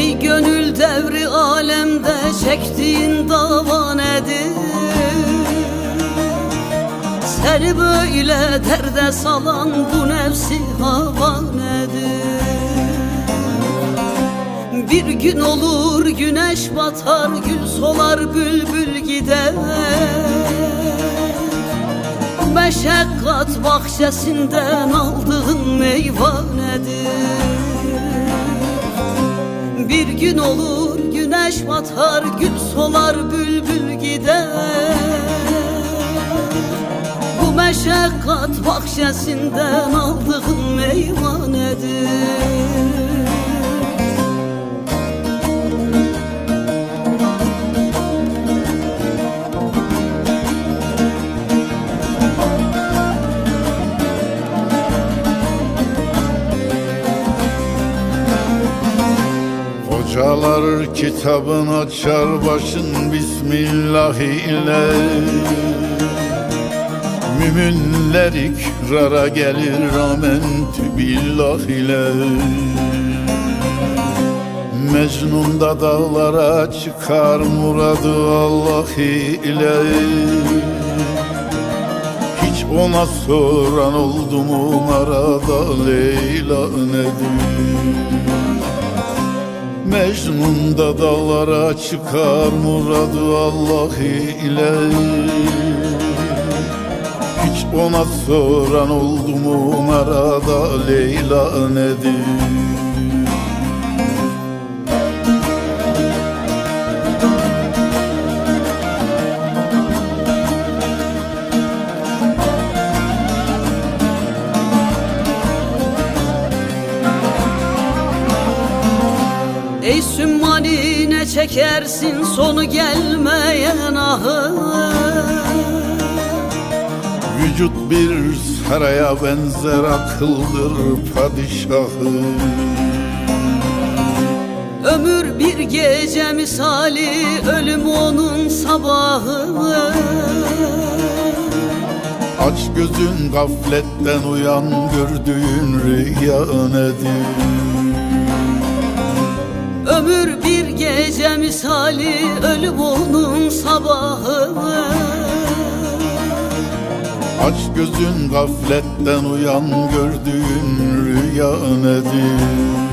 Ey gönül devri alemde çektiğin dava nedir? Seni böyle derde salan bu nefsi hava nedir? Bir gün olur güneş batar gül solar bülbül gider Meşakkat bahçesinden aldığın gün olur güneş batar gül solar bülbül gider. Bu meşakkat bahçesinden aldığın meyve Hocalar kitabın açar başın Bismillah ile. Müminler ikrara gelir Ramentü billah ile. Mecnun da dağlara çıkar Muradı Allah ile. Hiç ona soran oldu mu Arada Leyla nedir Mecnun da dağlara çıkar muradı Allah ile Hiç ona soran oldu mu arada Leyla nedir? Ey sümmani ne çekersin sonu gelmeyen ahı? Vücut bir saraya benzer akıldır padişahı. Ömür bir gece misali ölüm onun sabahı. Aç gözün gafletten uyan gördüğün rüya nedir? Ömür bir gece misali ölüm onun sabahı Aç gözün gafletten uyan gördüğün rüya nedir?